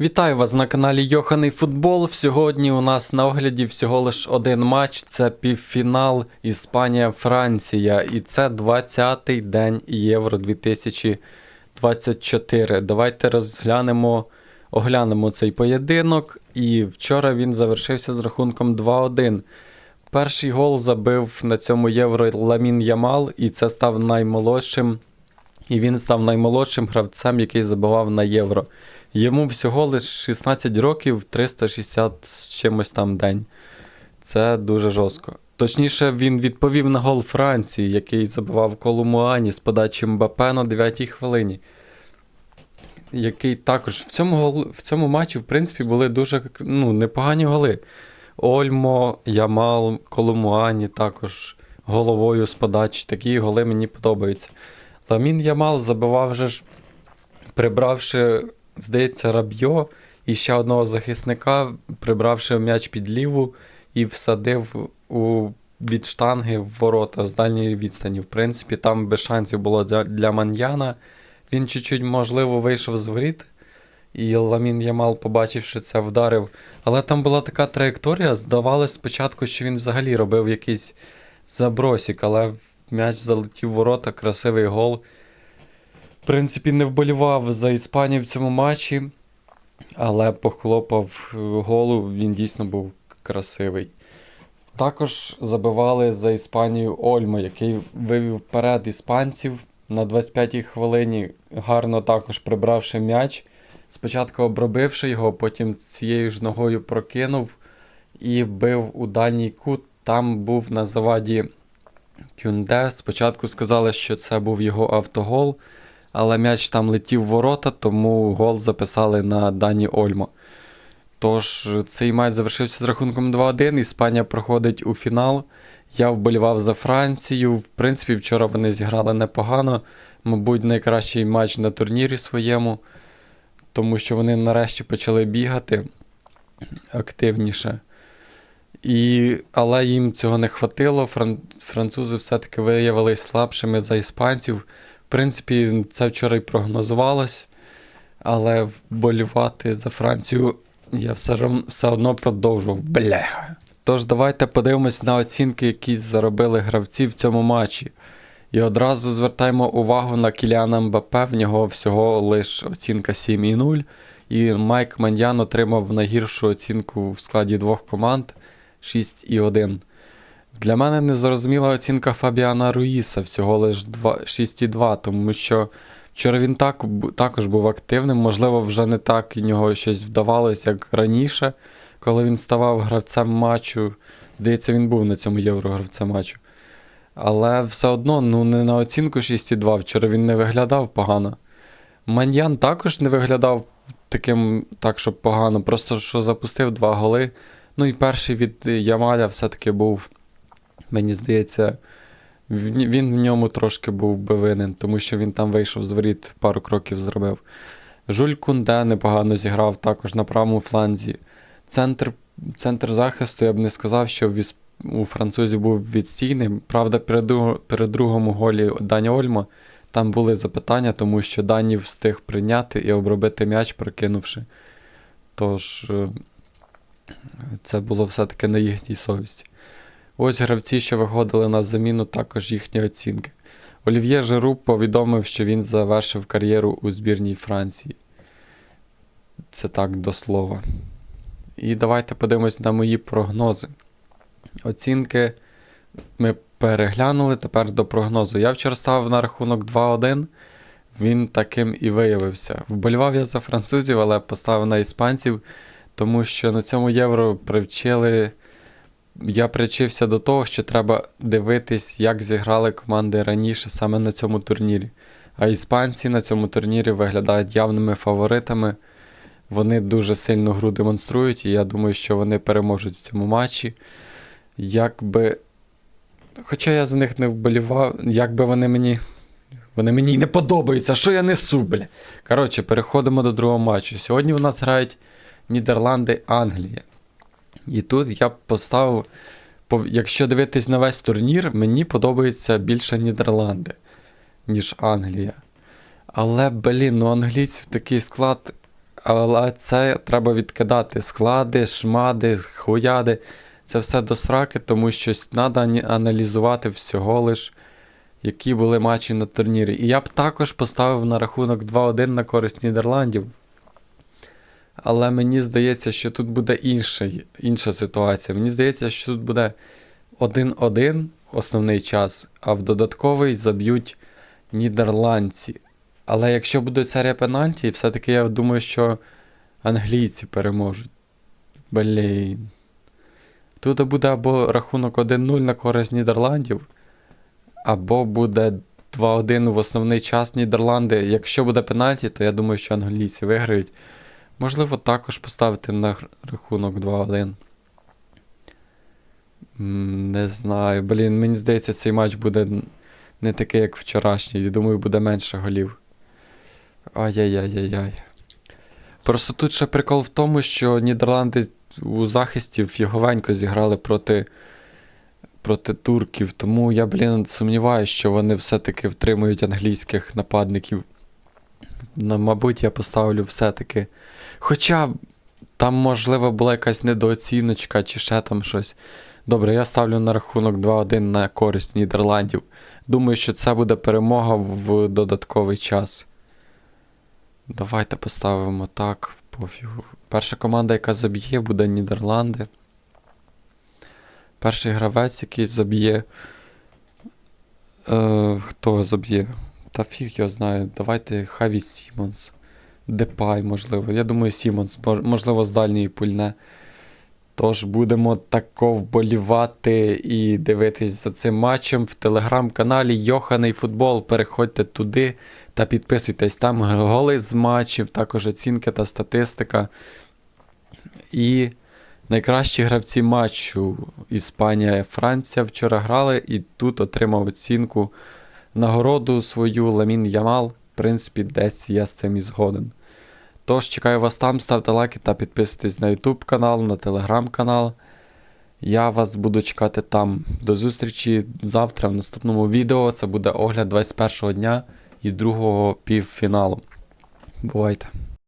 Вітаю вас на каналі Йоханий Футбол. Сьогодні у нас на огляді всього лиш один матч. Це півфінал Іспанія-Франція. І це 20-й день Євро 2024. Давайте розглянемо, оглянемо цей поєдинок. І вчора він завершився з рахунком 2-1. Перший гол забив на цьому євро Ламін Ямал, і це став наймолодшим. І він став наймолодшим гравцем, який забивав на євро. Йому всього лише 16 років, 360 з чимось там день. Це дуже жорстко. Точніше, він відповів на гол Франції, який забивав Колумуані з подачі Мбапе на 9-й хвилині. Який також в цьому, гол- в цьому матчі, в принципі, були дуже ну, непогані голи. Ольмо, Ямал, Колумуані також головою з подачі. Такі голи мені подобаються. Ламін Ямал забивав же ж, прибравши, здається, Рабьо і ще одного захисника, прибравши м'яч під ліву і всадив у від штанги в ворота з дальньої відстані. В принципі, там без шансів було для, для Маньяна. Він чуть-чуть, можливо, вийшов з воріт. І Ламін Ямал, побачивши це, вдарив. Але там була така траєкторія, здавалось спочатку, що він взагалі робив якийсь забросик, але м'яч залетів в ворота, красивий гол. В принципі, не вболівав за Іспанію в цьому матчі, але похлопав голу, він дійсно був красивий. Також забивали за Іспанію Ольмо, який вивів вперед іспанців на 25-й хвилині, гарно також прибравши м'яч. Спочатку обробивши його, потім цією ж ногою прокинув і бив у дальній кут. Там був на заваді Кюнде. Спочатку сказали, що це був його автогол, але м'яч там летів в ворота, тому гол записали на Дані Ольмо. Тож цей матч завершився з рахунком 2-1. Іспанія проходить у фінал. Я вболівав за Францію. В принципі, вчора вони зіграли непогано. Мабуть, найкращий матч на турнірі своєму, тому що вони нарешті почали бігати активніше. І, але їм цього не хватило. Фран... Французи все-таки виявилися слабшими за іспанців. В принципі, це вчора й прогнозувалось, але вболівати за Францію я все, все одно продовжував. Бляха. Тож давайте подивимось на оцінки, які заробили гравці в цьому матчі. І одразу звертаємо увагу на Кіліана Мбапе, в нього всього лише оцінка 7,0. І Майк Маньян отримав найгіршу оцінку в складі двох команд 6,1. Для мене незрозуміла оцінка Фабіана Руїса всього лише 6,2, тому що вчора він так, також був активним, можливо, вже не так і нього щось вдавалось, як раніше, коли він ставав гравцем матчу. Здається, він був на цьому євро гравцем матчу. Але все одно, ну не на оцінку 6,2. Вчора він не виглядав погано. Маньян також не виглядав таким, так, щоб погано, просто що запустив два голи. Ну і перший від Ямаля все-таки був, мені здається, він в ньому трошки був би винен, тому що він там вийшов з воріт, пару кроків зробив. Жуль Кунде непогано зіграв також на правому фланзі. Центр, центр захисту, я б не сказав, що у французів був відстійним. Правда, перед, другому голі Дані Ольмо там були запитання, тому що Дані встиг прийняти і обробити м'яч, прокинувши. Тож е, це було все-таки на їхній совісті. Ось гравці, що виходили на заміну, також їхні оцінки. Олів'є Жиру повідомив, що він завершив кар'єру у збірній Франції. Це так до слова. І давайте подивимось на мої прогнози. Оцінки ми переглянули тепер до прогнозу. Я вчора ставив на рахунок 2-1. Він таким і виявився. Вболівав я за французів, але поставив на іспанців, тому що на цьому євро привчили. Я привчився до того, що треба дивитись, як зіграли команди раніше саме на цьому турнірі. А іспанці на цьому турнірі виглядають явними фаворитами. Вони дуже сильну гру демонструють, і я думаю, що вони переможуть в цьому матчі. Якби. Хоча я за них не вболівав, якби вони мені. Вони мені не подобаються, що я несу, бля. Коротше, переходимо до другого матчу. Сьогодні у нас грають Нідерланди, Англія. І тут я поставив, якщо дивитись на весь турнір, мені подобається більше Нідерланди, ніж Англія. Але, блін, ну англійців такий склад Але це треба відкидати. Склади, шмади, хуяди. Це все до сраки, тому що треба аналізувати всього лиш, які були матчі на турнірі. І я б також поставив на рахунок 2-1 на користь Нідерландів. Але мені здається, що тут буде інший, інша ситуація. Мені здається, що тут буде 1-1 основний час, а в додатковий заб'ють нідерландці. Але якщо буде серія пенальті, все-таки я думаю, що англійці переможуть. Блін. Тут буде або рахунок 1-0 на користь Нідерландів, або буде 2-1 в основний час Нідерланди. Якщо буде пенальті, то я думаю, що англійці виграють. Можливо, також поставити на рахунок 2-1. Не знаю. Блін, мені здається, цей матч буде не такий, як вчорашній. Думаю, буде менше голів. Ай-яй-яй-яй-яй. Просто тут ще прикол в тому, що Нідерланди у захисті фіговенько зіграли проти, проти турків. Тому я, блін, сумніваюся, що вони все-таки втримують англійських нападників. Ну, мабуть, я поставлю все-таки. Хоча там, можливо, була якась недооціночка чи ще там щось. Добре, я ставлю на рахунок 2-1 на користь Нідерландів. Думаю, що це буде перемога в додатковий час. Давайте поставимо так, пофігу. Перша команда, яка заб'є, буде Нідерланди. Перший гравець, який заб'є. Е, хто заб'є? Та фіг його знає. Давайте Хаві Сімонс. Депай, можливо. Я думаю, Сімонс, можливо, з дальньої пульне. Тож будемо тако вболівати і дивитись за цим матчем в телеграм-каналі Йоханий Футбол. Переходьте туди та підписуйтесь. Там голи з матчів, також оцінки та статистика. І найкращі гравці матчу Іспанія і Франція вчора грали і тут отримав оцінку нагороду свою Ламін Ямал. В принципі, десь я з цим і згоден. Тож, чекаю вас там, ставте лайки та підписуйтесь на YouTube канал, на Telegram канал. Я вас буду чекати там. До зустрічі завтра в наступному відео. Це буде огляд 21 го дня і другого півфіналу. Бувайте!